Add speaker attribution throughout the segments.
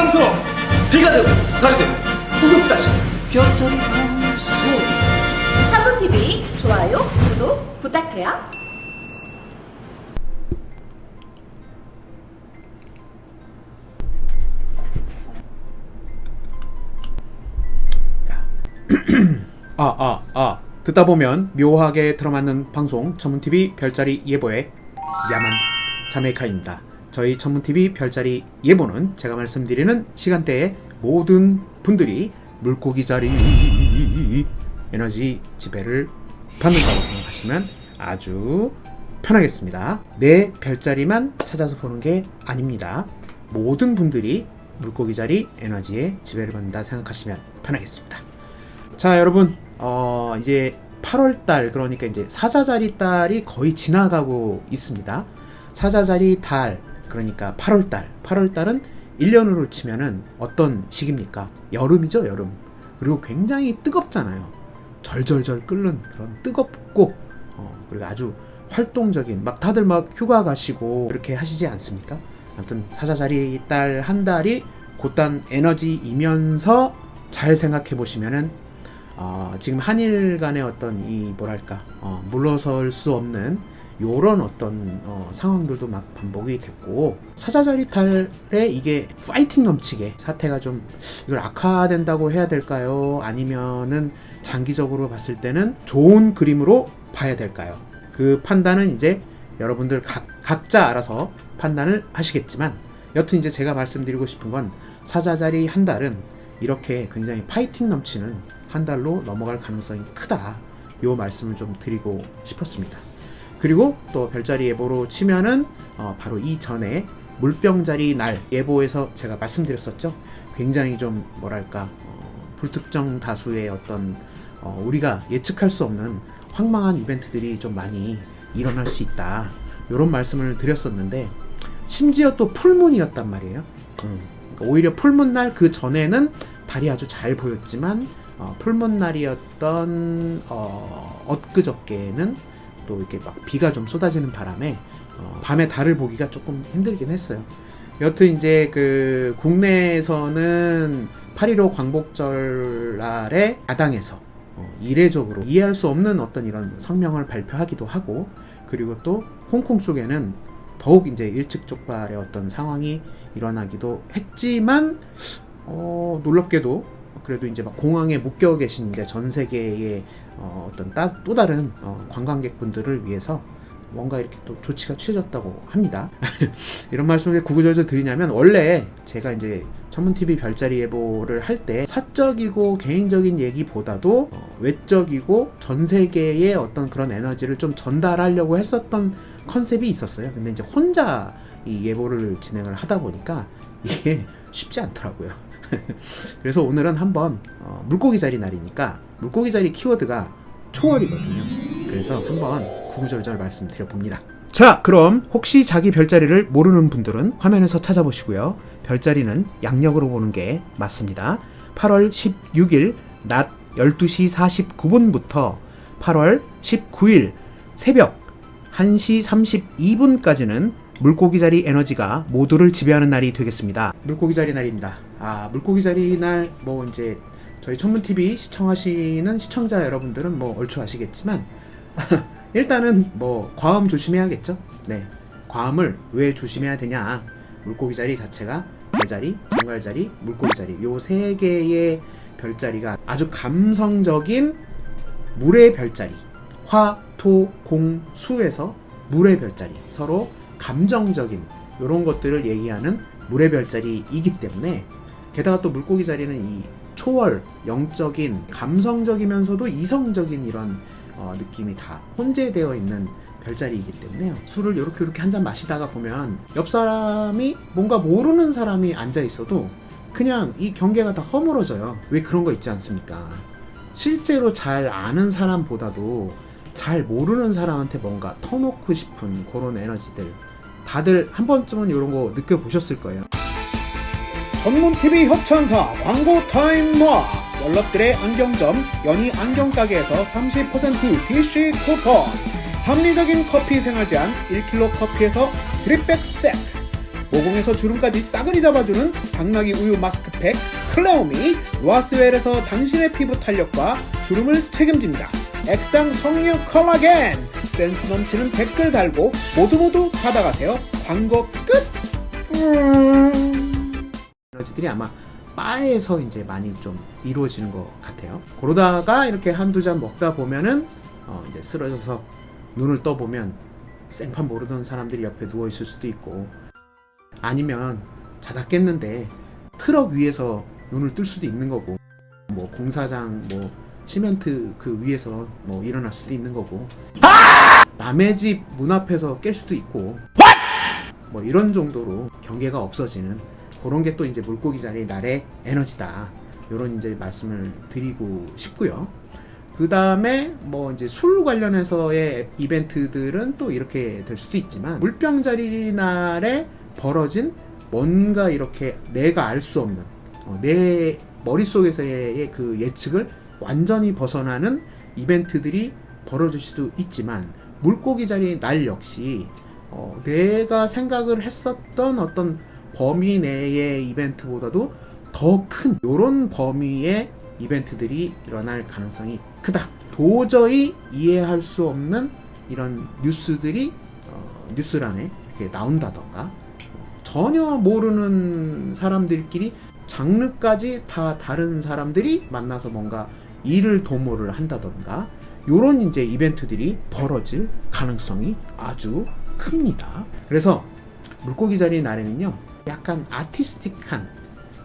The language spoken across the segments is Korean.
Speaker 1: 방송.
Speaker 2: 비가 되고 쌀이 되고 구독다시. 별자리 방송.
Speaker 3: 참론TV 좋아요, 구독 부탁해요.
Speaker 1: 아 아 아. 듣다 보면 묘하게 들어맞는 방송 전문TV 별자리 예보의 야만 자메이카입니다. 저희 전문TV 별자리 예보는 제가 말씀드리는 시간대에 모든 분들이 물고기 자리 에너지 지배를 받는다고 생각하시면 아주 편하겠습니다. 내 별자리만 찾아서 보는 게 아닙니다. 모든 분들이 물고기 자리 에너지의 지배를 받는다 생각하시면 편하겠습니다. 자 여러분 어 이제 8월 달 그러니까 이제 사자자리 달이 거의 지나가고 있습니다. 사자자리 달 그러니까 8월 달 8월 달은 1년으로 치면은 어떤 시기입니까? 여름이죠 여름 그리고 굉장히 뜨겁잖아요. 절절절 끓는 그런 뜨겁고 어, 그리고 아주 활동적인 막 다들 막 휴가 가시고 그렇게 하시지 않습니까? 아무튼 사자자리 달한 달이 곧단 에너지이면서 잘 생각해 보시면은 어, 지금 한일 간의 어떤 이 뭐랄까 어, 물러설 수 없는 요런 어떤 어, 상황들도 막 반복이 됐고 사자자리 탈에 이게 파이팅 넘치게 사태가 좀 이걸 악화된다고 해야 될까요? 아니면은 장기적으로 봤을 때는 좋은 그림으로 봐야 될까요? 그 판단은 이제 여러분들 각, 각자 알아서 판단을 하시겠지만 여튼 이제 제가 말씀드리고 싶은 건 사자자리 한 달은 이렇게 굉장히 파이팅 넘치는 한 달로 넘어갈 가능성이 크다. 요 말씀을 좀 드리고 싶었습니다. 그리고 또 별자리 예보로 치면은 어, 바로 이전에 물병자리 날 예보에서 제가 말씀드렸었죠. 굉장히 좀 뭐랄까 어, 불특정 다수의 어떤 어, 우리가 예측할 수 없는 황망한 이벤트들이 좀 많이 일어날 수 있다. 이런 말씀을 드렸었는데 심지어 또 풀문이었단 말이에요. 음, 그러니까 오히려 풀문 날 그 전에는 달이 아주 잘 보였지만 어, 풀문 날이었던 어, 엊그저께는 또 이렇게 막 비가 좀 쏟아지는 바람에 어, 밤에 달을 보기가 조금 힘들긴 했어요. 여튼 이제 그 국내에서는 8.15 광복절 날에 야당에서 어, 이례적으로 이해할 수 없는 어떤 이런 성명을 발표하기도 하고 그리고 또 홍콩 쪽에는 더욱 이제 일찍 족발의 어떤 상황이 일어나기도 했지만 어, 놀랍게도 그래도 이제 막 공항에 묶여 계신 이제 전 세계의 어, 어떤 따, 또 다른 어, 관광객분들을 위해서 뭔가 이렇게 또 조치가 취해졌다고 합니다. 이런 말씀을 왜 구구절절 드리냐면 원래 제가 이제 전문 TV 별자리 예보를 할 때 사적이고 개인적인 얘기보다도 어, 외적이고 전 세계의 어떤 그런 에너지를 좀 전달하려고 했었던 컨셉이 있었어요. 근데 이제 혼자 이 예보를 진행을 하다 보니까 이게 쉽지 않더라고요. 그래서 오늘은 한번 어, 물고기 자리 날이니까 물고기 자리 키워드가 초월이거든요. 그래서 한번 구구절절 말씀드려 봅니다. 자, 그럼 혹시 자기 별자리를 모르는 분들은 화면에서 찾아보시고요. 별자리는 양력으로 보는 게 맞습니다. 8월 16일 낮 12시 49분부터 8월 19일 새벽 1시 32분까지는 물고기 자리 에너지가 모두를 지배하는 날이 되겠습니다. 물고기 자리 날입니다. 아, 물고기 자리 날 뭐 이제 저희 천문 TV 시청하시는 시청자 여러분들은 뭐 얼추 아시겠지만 일단은 뭐 과음 조심해야겠죠. 네. 과음을 왜 조심해야 되냐? 물고기 자리 자체가 개자리, 정갈자리, 물고기 자리 요 세 개의 별자리가 아주 감성적인 물의 별자리 화, 토, 공, 수에서 물의 별자리 서로 감정적인 이런 것들을 얘기하는 물의 별자리이기 때문에 게다가 또 물고기 자리는 이 초월, 영적인, 감성적이면서도 이성적인 이런 어, 느낌이 다 혼재되어 있는 별자리이기 때문에요. 술을 이렇게 이렇게 한 잔 마시다가 보면 옆 사람이 뭔가 모르는 사람이 앉아 있어도 그냥 이 경계가 다 허물어져요. 왜 그런 거 있지 않습니까? 실제로 잘 아는 사람보다도 잘 모르는 사람한테 뭔가 터놓고 싶은 그런 에너지들 다들 한 번쯤은 이런 거 느껴보셨을 거예요. 전문 TV 협찬사 광고 타임 모아 썰럽들의 안경점 연희 안경가게에서 30% DC 쿠폰 합리적인 커피 생활 제한 1kg 커피에서 드립백 세트 모공에서 주름까지 싸그리 잡아주는 당나귀 우유 마스크팩 클레오미 로아스웰에서 당신의 피부 탄력과 주름을 책임집니다. 액상 석류 콜라겐 센스 넘치는 댓글 달고 모두 모두 받아가세요. 광고 끝. 에너지들이 아마 바에서 이제 많이 좀 이루어지는 것 같아요. 그러다가 이렇게 한두 잔 먹다 보면은 어 이제 쓰러져서 눈을 떠 보면 생판 모르던 사람들이 옆에 누워 있을 수도 있고 아니면 자다 깼는데 트럭 위에서 눈을 뜰 수도 있는 거고 뭐 공사장 뭐 시멘트 그 위에서 뭐 일어날 수도 있는 거고 남의 집 문 앞에서 깰 수도 있고 뭐 이런 정도로 경계가 없어지는 그런 게 또 이제 물고기 자리 날의 에너지다. 이런 이제 말씀을 드리고 싶고요. 그 다음에 뭐 이제 술 관련해서의 이벤트들은 또 이렇게 될 수도 있지만 물병 자리 날에 벌어진 뭔가 이렇게 내가 알 수 없는 어, 내 머릿속에서의 그 예측을 완전히 벗어나는 이벤트들이 벌어질 수도 있지만 물고기 자리 날 역시 어, 내가 생각을 했었던 어떤 범위 내의 이벤트보다도 더 큰 이런 범위의 이벤트들이 일어날 가능성이 크다. 도저히 이해할 수 없는 이런 뉴스들이 어, 뉴스란에 이렇게 나온다던가 전혀 모르는 사람들끼리 장르까지 다 다른 사람들이 만나서 뭔가 일을 도모를 한다던가 요런 이제 이벤트들이 벌어질 가능성이 아주 큽니다. 그래서 물고기 자리 날에는요, 약간 아티스틱한,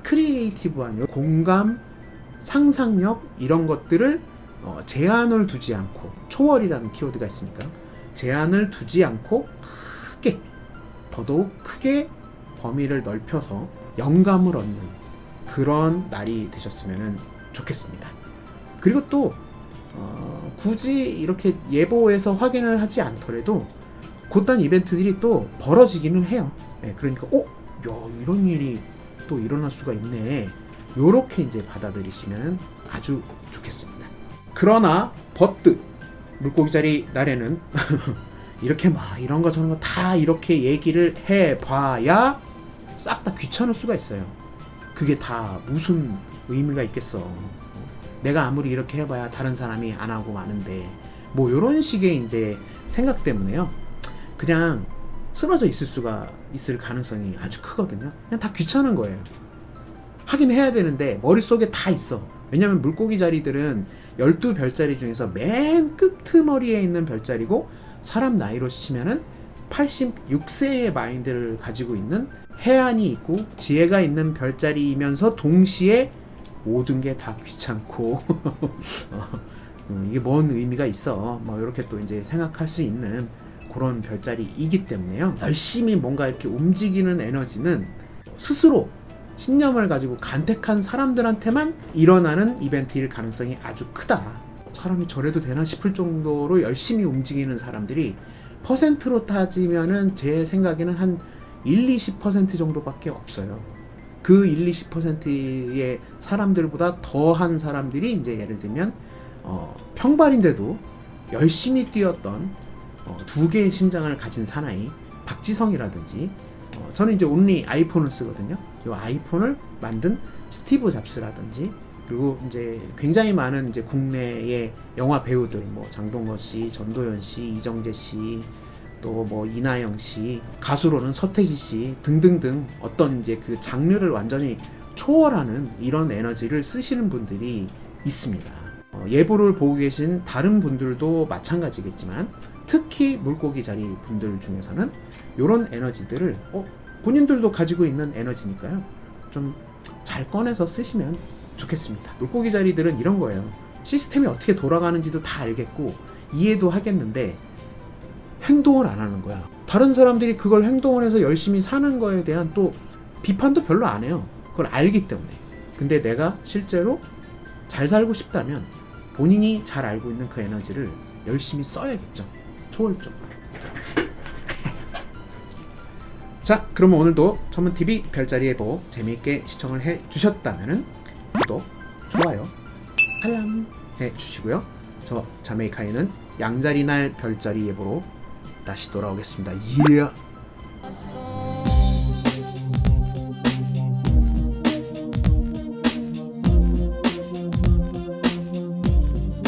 Speaker 1: 크리에이티브한 요 공감, 상상력 이런 것들을 어, 제한을 두지 않고 초월이라는 키워드가 있으니까 제한을 두지 않고 크게 더더욱 크게 범위를 넓혀서 영감을 얻는 그런 날이 되셨으면 좋겠습니다. 그리고 또 어, 굳이 이렇게 예보에서 확인을 하지 않더라도 곧단 이벤트들이 또 벌어지기는 해요. 예, 그러니까 어, 야 이런 일이 또 일어날 수가 있네. 요렇게 이제 받아들이시면 아주 좋겠습니다. 그러나 버트 물고기 자리 날에는 이렇게 막 이런 거 저런 거 다 이렇게 얘기를 해 봐야 싹 다 귀찮을 수가 있어요. 그게 다 무슨 의미가 있겠어. 내가 아무리 이렇게 해봐야 다른 사람이 안 하고 마는데 뭐 이런 식의 이제 생각 때문에요. 그냥 쓰러져 있을 수가 있을 가능성이 아주 크거든요. 그냥 다 귀찮은 거예요. 하긴 해야 되는데 머릿속에 다 있어. 왜냐면 물고기 자리들은 12별자리 중에서 맨 끝머리에 있는 별자리고 사람 나이로 치면은 86세의 마인드를 가지고 있는 해안이 있고 지혜가 있는 별자리이면서 동시에 모든 게 다 귀찮고 어, 음, 이게 뭔 의미가 있어 뭐 이렇게 또 이제 생각할 수 있는 그런 별자리이기 때문에요 열심히 뭔가 이렇게 움직이는 에너지는 스스로 신념을 가지고 간택한 사람들한테만 일어나는 이벤트일 가능성이 아주 크다 사람이 저래도 되나 싶을 정도로 열심히 움직이는 사람들이 퍼센트로 따지면은 제 생각에는 한 1, 20% 정도밖에 없어요. 그 1, 20%의 사람들보다 더한 사람들이 이제 예를 들면 어, 평발인데도 열심히 뛰었던 어, 두 개의 심장을 가진 사나이 박지성이라든지 어, 저는 이제 온리 아이폰을 쓰거든요. 이 아이폰을 만든 스티브 잡스라든지 그리고 이제 굉장히 많은 이제 국내의 영화 배우들 뭐 장동건 씨, 전도연 씨, 이정재 씨, 또 뭐 이나영 씨, 가수로는 서태지 씨 등등등 어떤 이제 그 장르를 완전히 초월하는 이런 에너지를 쓰시는 분들이 있습니다. 어, 예보를 보고 계신 다른 분들도 마찬가지겠지만 특히 물고기 자리 분들 중에서는 이런 에너지들을 어, 본인들도 가지고 있는 에너지니까요. 좀 잘 꺼내서 쓰시면 좋겠습니다. 물고기 자리들은 이런 거예요. 시스템이 어떻게 돌아가는지도 다 알겠고 이해도 하겠는데 행동을 안 하는 거야. 다른 사람들이 그걸 행동을 해서 열심히 사는 거에 대한 또 비판도 별로 안 해요. 그걸 알기 때문에. 근데 내가 실제로 잘 살고 싶다면 본인이 잘 알고 있는 그 에너지를 열심히 써야겠죠. 초월적으로. 자, 그러면 오늘도 전문TV 별자리 예보 재미있게 시청을 해 주셨다면 구독, 좋아요, 알람 해 주시고요. 저 자메이카에는 양자리 날 별자리 예보로 다시 돌아오겠습니다. 예!